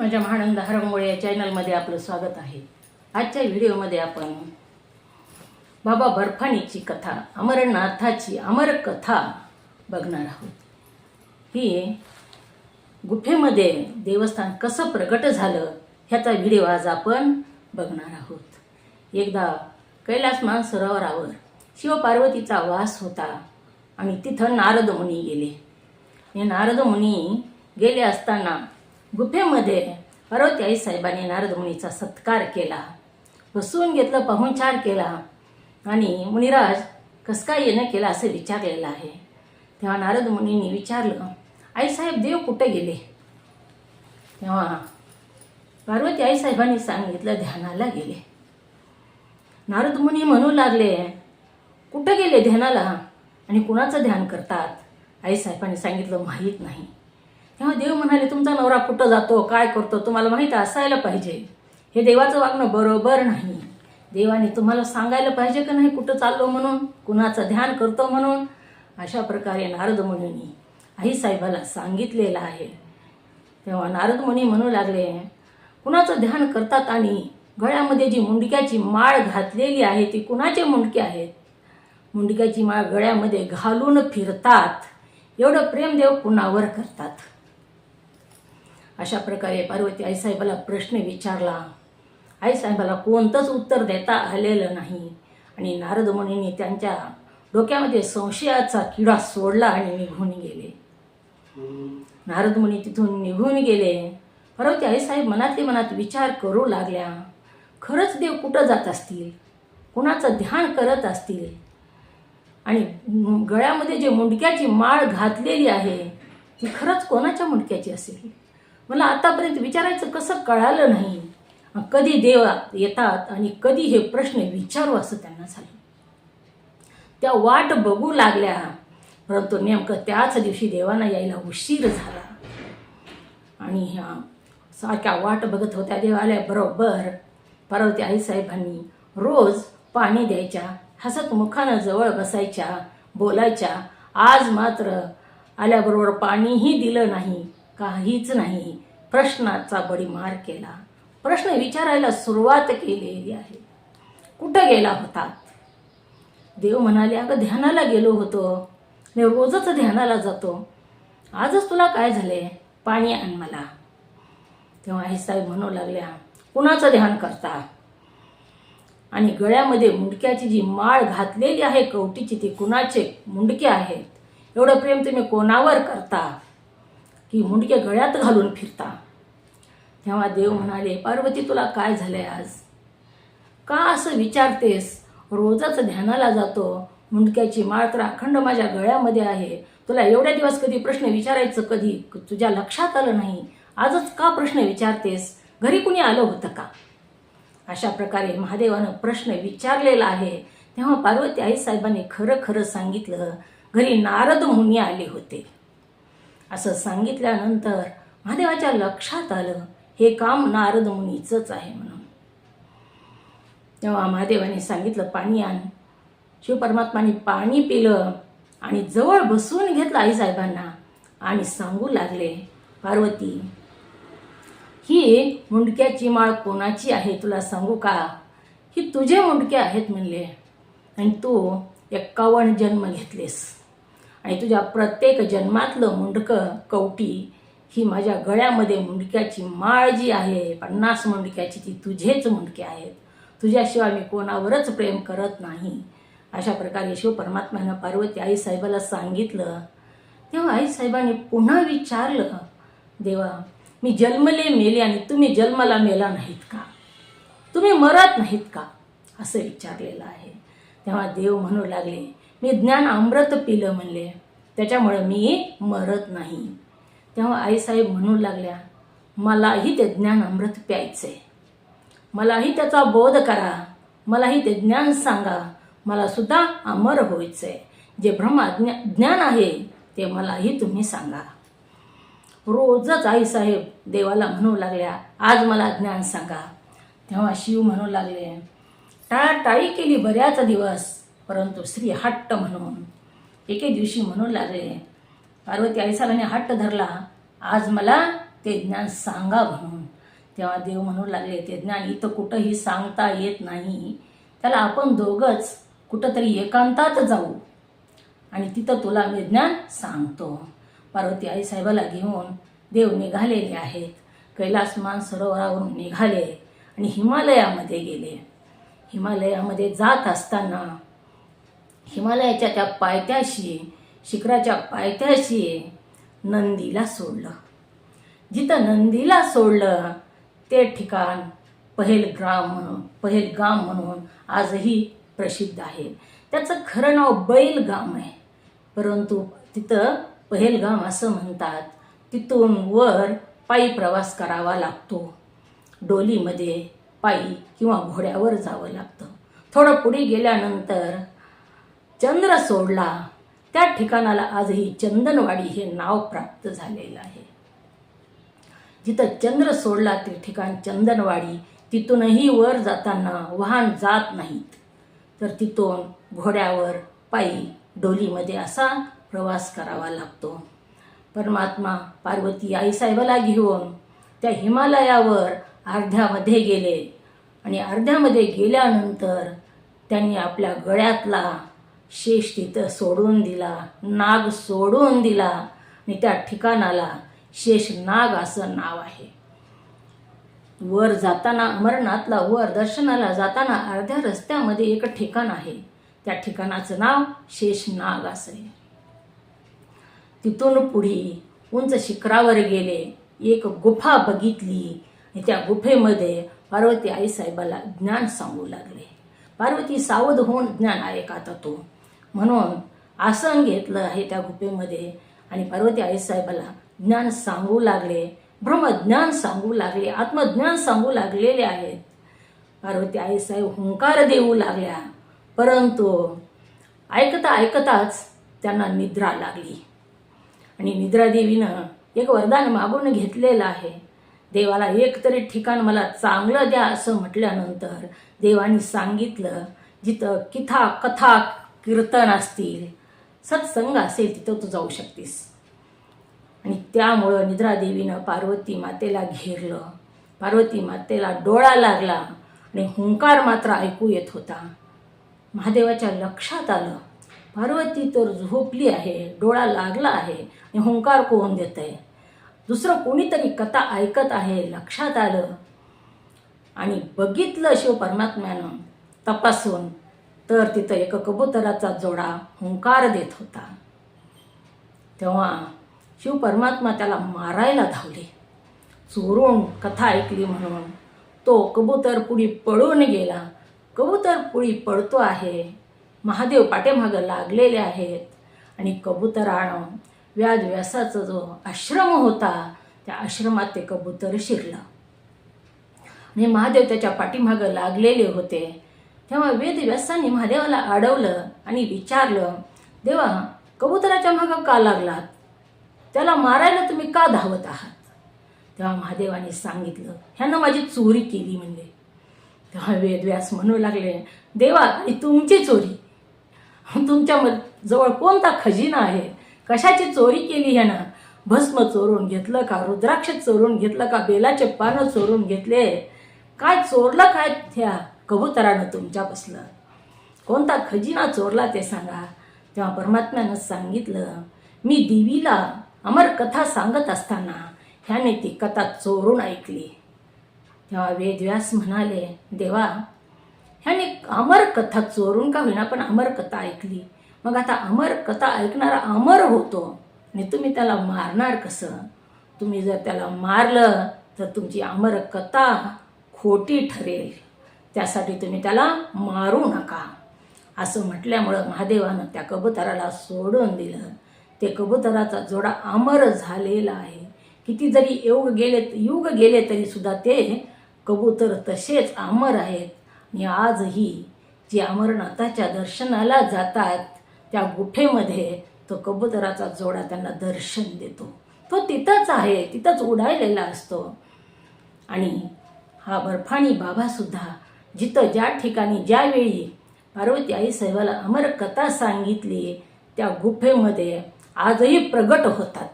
माझ्या महानंद हरमुळे या चॅनलमध्ये आपलं स्वागत आहे. आजच्या व्हिडिओमध्ये आपण बाबा बर्फानीची कथा अमरनाथाची अमर कथा बघणार आहोत. ही गुफेमध्ये देवस्थान कसं प्रगट झालं ह्याचा व्हिडिओ आज आपण बघणार आहोत. एकदा कैलास सरोवरावर शिवपार्वतीचा वास होता आणि तिथं नारद मुनी गेले. हे नारद मुनी गेले असताना गुफेमध्ये पार्वती आई साहेबांनी नारद मुनीचा सत्कार केला. बसवून घेतलं पाहुणचार केला आणि मुनिराज कस काय येणं केलं असं विचारलेलं आहे. तेव्हा नारद मुनींनी विचारलं आईसाहेब देव कुठे गेले? तेव्हा पार्वती आईसाहेबांनी सांगितलं ध्यानाला गेले. नारद मुनी म्हणू लागले कुठं गेले ध्यानाला? आणि कुणाचं ध्यान करतात? आईसाहेबांनी सांगितलं माहीत नाही. तेव्हा देव म्हणाले तुमचा नवरा कुठं जातो? काय करतो? तुम्हाला माहीत असायला पाहिजे. हे देवाचं वागणं बरोबर नाही. देवाने तुम्हाला सांगायला पाहिजे का नाही कुठं चाललो म्हणून? कुणाचं ध्यान करतो म्हणून? अशा प्रकारे नारद मुनींनी आईसाहेबाला सांगितलेलं आहे. तेव्हा नारद मुनी म्हणू लागले कुणाचं ध्यान करतात आणि गळ्यामध्ये जी मुंडक्याची माळ घातलेली आहे ती कुणाचे मुंडके आहेत? मुंडक्याची माळ गळ्यामध्ये घालून फिरतात. एवढं प्रेमदेव कुणावर करतात? अशा प्रकारे पार्वती आईसाहेबाला प्रश्न विचारला. आईसाहेबाला कोणतंच उत्तर देता आलेलं नाही. आणि नारद मुनींनी त्यांच्या डोक्यामध्ये संशयाचा किडा सोडला आणि निघून गेले. नारद मुनी तिथून निघून गेले. पार्वती आईसाहेब मनातली मनात विचार करू लागल्या. खरंच देव कुठं जात असतील? कुणाचं ध्यान करत असतील? आणि गळ्यामध्ये जे मुंडक्याची माळ घातलेली आहे ती खरंच कोणाच्या मुंडक्याची असेल? मला आतापर्यंत विचारायचं कसं कळालं नाही. कधी देव येतात आणि कधी हे प्रश्न विचारू असं त्यांना झालं. त्या वाट बघू लागल्या. परंतु नेमकं त्याच दिवशी देवांना यायला उशीर झाला. आणि ह्या सारख्या वाट बघत होत्या देवाल्या बरोबर. पार्वती आईसाहेबांनी रोज पाणी द्यायच्या हसत मुखानं जवळ बसायच्या बोलायच्या. आज मात्र आल्याबरोबर पाणीही दिलं नाही. काहीच नाही. प्रश्नाचा बडीमार केला. प्रश्न विचारायला सुरुवात केलेली आहे. कुठं गेला होता? देव म्हणाले अगं ध्यानाला गेलो होतो. मी रोजच ध्यानाला जातो. आजच तुला काय झाले? पाणी आण मला. तेव्हा आईसाहेब म्हणू लागल्या कुणाचं ध्यान करता? आणि गळ्यामध्ये मुंडक्याची जी माळ घातलेली आहे कवटीची ती कुणाचे मुंडके आहेत? एवढं प्रेम तुम्ही कोणावर करता? की मुंडके गळ्यात घालून फिरता. तेव्हा देव म्हणाले पार्वती तुला काय झालंय आज? का असं विचारतेस? रोजच ध्यानाला जातो. मुंडक्याची माळ तर अखंड माझ्या गळ्यामध्ये आहे. तुला एवढ्या दिवस कधी प्रश्न विचारायचं? कधी? तुझ्या लक्षात आलं नाही. आजच का प्रश्न विचारतेस? घरी कुणी आलं होतं का? अशा प्रकारे महादेवानं प्रश्न विचारलेला आहे. तेव्हा पार्वती आई साहेबांनी खरं खरं सांगितलं. घरी नारद मुनी आले होते. असं सांगितल्यानंतर महादेवाच्या लक्षात आलं हे काम नारद मुनीचंच आहे म्हणून. तेव्हा महादेवाने सांगितलं पाणी आण. शिवपरमात्माने पाणी पिलं आणि जवळ बसवून घेतलं आईसाहेबांना आणि सांगू लागले पार्वती ही मुंडक्याची माळ कोणाची आहे तुला सांगू का? ही तुझे मुंडके आहेत म्हणले आणि तू एक्कावन्न जन्म घेतलेस. आणि तुझ्या प्रत्येक जन्मातलं मुंडकं कवटी ही माझ्या गळ्यामध्ये मुंडक्याची माळ जी आहे पन्नास मुंडक्याची ती तुझेच मुंडके आहेत. तुझ्याशिवाय मी कोणावरच प्रेम करत नाही. अशा प्रकारे शिव परमात्म्यानं पार्वती आईसाहेबाला सांगितलं. तेव्हा आई साहेबाने पुन्हा विचारलं देवा मी जन्मले मेले आणि तुम्ही जन्माला मेला नाहीत का? तुम्ही मरत नाहीत का? असं विचारलेलं आहे. तेव्हा देव म्हणू लागले मी ज्ञान अमृत पिलं म्हणले. त्याच्यामुळं मी मरत नाही. तेव्हा आईसाहेब म्हणू लागल्या मलाही ते ज्ञान अमृत प्यायचंय. मलाही त्याचा बोध करा. मलाही ते ज्ञान सांगा. मला सुद्धा अमर व्हायचंय. जे ब्रह्माज्ञा ज्ञान आहे ते मलाही तुम्ही सांगा. रोजच आईसाहेब देवाला म्हणू लागल्या आज मला ज्ञान सांगा. तेव्हा शिव म्हणू लागले टाळाटाळी केली बऱ्याच दिवस. परंतु श्री हट्ट म्हणून एके दिवशी म्हणू लागले पार्वती आईसालाने हट्ट धरला आज मला ते ज्ञान सांगा म्हणून. तेव्हा देव म्हणू लागले ते ज्ञान इथं कुठंही सांगता येत नाही. त्याला आपण दोघंच कुठंतरी एकांतात जाऊ आणि तिथं तुला मी ज्ञान सांगतो. पार्वती आई साहेबाला घेऊन देव निघालेले आहेत. कैलास मान सरोवरावरून निघाले आणि हिमालयामध्ये गेले. हिमालयामध्ये जात असताना हिमालयाच्या त्या पायथ्याशी शिखराच्या पायथ्याशी नंदीला सोडलं. जिथं नंदीला सोडलं ते ठिकाण पहेलग्राम म्हणून पहेलगाम म्हणून आजही प्रसिद्ध आहे. त्याचं खरं नाव बैलगाम आहे. परंतु तिथं पहेलगाम असं म्हणतात तिथून वर पायी प्रवास करावा लागतो. डोलीमध्ये पायी किंवा घोड्यावर जावं लागतं. थोडं पुढे गेल्यानंतर चंद्र सोडला. त्या ठिकाणाला आजही चंदनवाडी हे नाव प्राप्त झालेलं आहे. जिथं चंद्र सोडला ते ठिकाण चंदनवाडी. तिथूनही वर जाताना वाहन जात नाहीत. तर तिथून घोड्यावर पायी डोलीमध्ये असा प्रवास करावा लागतो. परमात्मा पार्वती आईसाहेबाला घेऊन त्या हिमालयावर अर्ध्यामध्ये गेले. आणि अर्ध्यामध्ये गेल्यानंतर त्यांनी आपल्या गळ्यातला शेष तिथं सोडून दिला नाग सोडून दिला आणि त्या ठिकाणाला शेष नाग असं नाव आहे. वर जाताना अमरनाथला वर दर्शनाला जाताना अर्ध्या रस्त्यामध्ये एक ठिकाण आहे. त्या ठिकाणाचं नाव शेषनाग असं आहे. तिथून पुढे उंच शिखरावर गेले एक गुफा बघितली आणि त्या गुफेमध्ये पार्वती आईसाहेबाला ज्ञान सांगू लागले. पार्वती सावध होऊन ज्ञान ऐकत तो म्हणून आसन घेतलं आहे त्या गुफेमध्ये आणि पार्वती आईसाहेबाला ज्ञान सांगू लागले ब्रह्मज्ञान सांगू लागले आत्मज्ञान सांगू लागलेले आहेत. पार्वती आईसाहेब हुंकार देऊ लागल्या परंतु ऐकता ऐकताच त्यांना निद्रा लागली. आणि निद्रादेवीनं एक वरदान मागून घेतलेलं आहे. देवाला एक तरी ठिकाण मला चांगलं द्या असं म्हटल्यानंतर देवानी सांगितलं जिथं किथा कथा कीर्तन असतील सत्संग असेल तिथं तू जाऊ शकतेस. आणि त्यामुळं निद्रादेवीनं पार्वती मातेला घेरलं. पार्वती मातेला डोळा लागला आणि हुंकार मात्र ऐकू येत होता. महादेवाच्या लक्षात आलं पार्वती तर झोपली आहे डोळा लागला आहे आणि हुंकार कोण देत आहे दुसरं कोणीतरी कथा ऐकत आहे लक्षात आलं. आणि बघितलं शिव परमात्म्यानं तपासून तर तिथं एक कबुतराचा जोडा हुंकार देत होता. तेव्हा शिव परमात्मा त्याला मारायला धावले. चोरून कथा ऐकली म्हणून तो कबूतर पुढी पळून गेला. कबूतर पुढी पळतो आहे. महादेव पाठीमागं लागलेले आहेत. आणि कबुतरानं व्याज व्यासाचा जो आश्रम होता त्या आश्रमात ते कबूतर शिरलं. आणि महादेव त्याच्या पाठीमागं लागलेले होते. तेव्हा वेद व्यासांनी महादेवाला अडवलं आणि विचारलं देवा कबुतराच्या मागं का लागलात? त्याला मारायला तुम्ही का धावत आहात? तेव्हा महादेवाने सांगितलं ह्यानं माझी चोरी केली म्हणले. तेव्हा वेदव्यास म्हणू लागले देवा आणि तुमची चोरी? तुमच्या म- जवळ कोणता खजिना आहे? कशाची चोरी केली ह्यानं? भस्म चोरून घेतलं का? रुद्राक्ष चोरून घेतलं का? बेलाचे पानं चोरून घेतले? काय चोरलं काय त्या? कबुतरानं तुमच्या बसलं. कोणता खजिना चोरला ते सांगा. तेव्हा परमात्म्यानं सांगितलं मी देवीला अमर कथा सांगत असताना ह्याने ती कथा चोरून ऐकली. तेव्हा वेदव्यास म्हणाले देवा ह्याने अमर कथा चोरून का होईना पण अमर कथा ऐकली. मग आता अमर कथा ऐकणारा अमर होतो. आणि तुम्ही त्याला मारणार कसं? तुम्ही जर त्याला मारलं तर तुमची अमर कथा खोटी ठरेल. त्यासाठी तुम्ही त्याला मारू नका. असं म्हटल्यामुळं महादेवानं त्या कबुतराला सोडून दिलं. ते कबुतराचा जोडा अमर झालेला आहे. किती जरी योग गेले युग गेले तरीसुद्धा ते कबूतर तसेच अमर आहेत. आणि आजही जे अमरनाथाच्या दर्शनाला जातात त्या गुफेमध्ये तो कबुतराचा जोडा त्यांना दर्शन देतो. तो तिथंच आहे तिथंच उडायलेला असतो. आणि हा बर्फाणी बाबासुद्धा जिथं ज्या ठिकाणी ज्यावेळी पार्वती आई साहेबाला अमर कथा सांगितली त्या गुफेमध्ये आजही प्रगट होतात.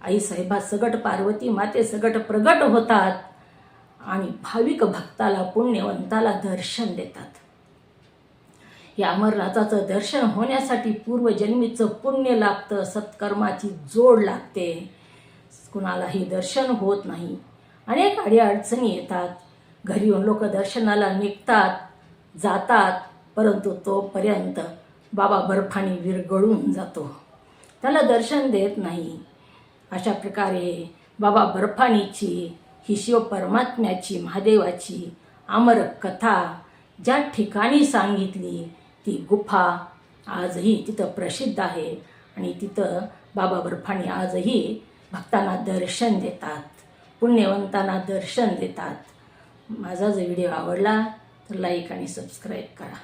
आई साहेबा सगट पार्वती माते सगट प्रगट होतात आणि भाविक भक्ताला पुण्यवंताला दर्शन देतात. या अमरनाथाचं दर्शन होण्यासाठी पूर्वजन्मीचं पुण्य लागतं सत्कर्माची जोड लागते. कुणालाही दर्शन होत नाही. अनेक अडीअडचणी येतात. घरी येऊन लोक दर्शनाला निघतात जातात परंतु तोपर्यंत बाबा बर्फाने विरगळून जातो. त्याला दर्शन देत नाही. अशा प्रकारे बाबा बर्फानीची ही शिव परमात्म्याची महादेवाची अमर कथा ज्या ठिकाणी सांगितली ती गुफा आजही तिथं प्रसिद्ध आहे आणि तिथं बाबा बर्फानी आजही भक्तांना दर्शन देतात पुण्यवंतांना दर्शन देतात. माझा जर व्हिडिओ आवडला तर लाईक आणि सबस्क्राईब करा.